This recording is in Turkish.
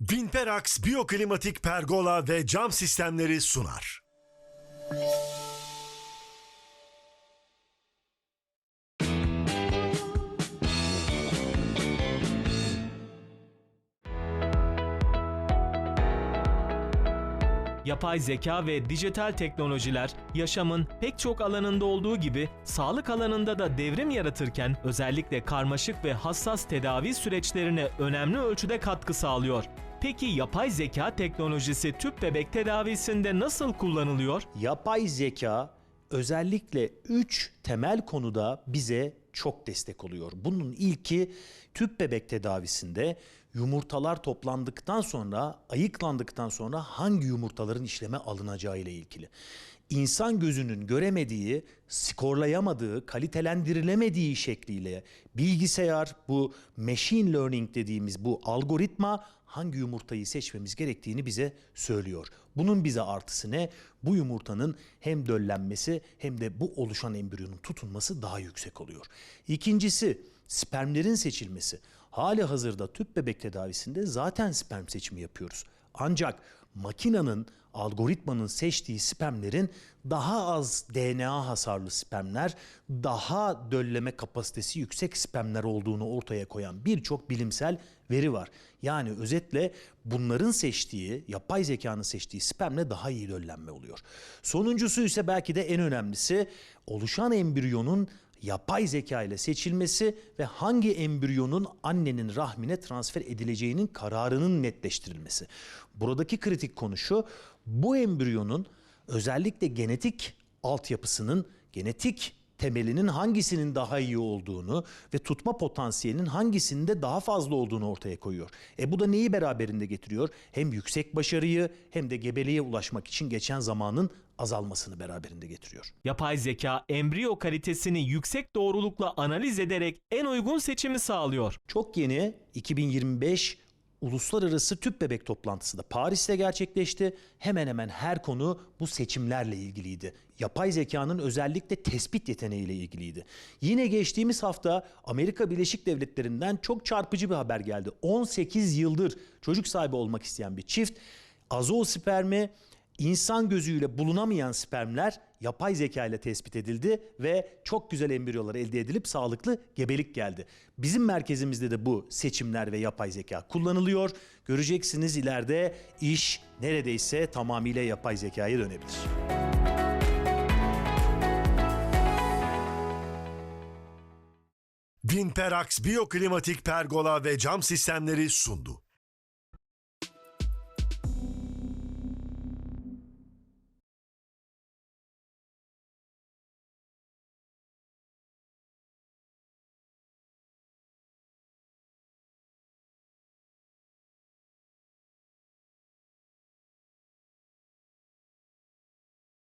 Vinperax Biyoklimatik Pergola ve Cam Sistemleri sunar. Yapay zeka ve dijital teknolojiler yaşamın pek çok alanında olduğu gibi sağlık alanında da devrim yaratırken özellikle karmaşık ve hassas tedavi süreçlerine önemli ölçüde katkı sağlıyor. Peki yapay zeka teknolojisi tüp bebek tedavisinde nasıl kullanılıyor? Yapay zeka özellikle 3 temel konuda bize çok destek oluyor. Bunun ilki tüp bebek tedavisinde yumurtalar toplandıktan sonra, ayıklandıktan sonra hangi yumurtaların işleme alınacağı ile ilgili. İnsan gözünün göremediği, skorlayamadığı, kalitelendirilemediği şekliyle bilgisayar bu machine learning dediğimiz bu algoritma hangi yumurtayı seçmemiz gerektiğini bize söylüyor. Bunun bize artısı ne? Bu yumurtanın hem döllenmesi hem de bu oluşan embriyonun tutunması daha yüksek oluyor. İkincisi spermlerin seçilmesi. Hali hazırda tüp bebek tedavisinde zaten sperm seçimi yapıyoruz. Ancak makinenin, algoritmanın seçtiği spermlerin daha az DNA hasarlı spermler, daha dölleme kapasitesi yüksek spermler olduğunu ortaya koyan birçok bilimsel veri var. Yani özetle bunların seçtiği, yapay zekanın seçtiği spermle daha iyi döllenme oluyor. Sonuncusu ise belki de en önemlisi oluşan embriyonun yapay zeka ile seçilmesi ve hangi embriyonun annenin rahmine transfer edileceğinin kararının netleştirilmesi. Buradaki kritik konu şu, bu embriyonun özellikle genetik altyapısının, genetik temelinin hangisinin daha iyi olduğunu ve tutma potansiyelinin hangisinde daha fazla olduğunu ortaya koyuyor. E bu da neyi beraberinde getiriyor? Hem yüksek başarıyı hem de gebeliğe ulaşmak için geçen zamanın azalmasını beraberinde getiriyor. Yapay zeka embriyo kalitesini yüksek doğrulukla analiz ederek en uygun seçimi sağlıyor. Çok yeni 2025 Uluslararası Tüp Bebek toplantısı da Paris'te gerçekleşti. Hemen hemen her konu bu seçimlerle ilgiliydi. Yapay zekanın özellikle tespit yeteneğiyle ilgiliydi. Yine geçtiğimiz hafta Amerika Birleşik Devletleri'nden çok çarpıcı bir haber geldi. 18 yıldır çocuk sahibi olmak isteyen bir çift azospermi İnsan gözüyle bulunamayan spermler yapay zeka ile tespit edildi ve çok güzel embriyolar elde edilip sağlıklı gebelik geldi. Bizim merkezimizde de bu seçimler ve yapay zeka kullanılıyor. Göreceksiniz ileride iş neredeyse tamamıyla yapay zekaya dönebilir. Vinperax Biyoklimatik Pergola ve Cam Sistemleri sundu.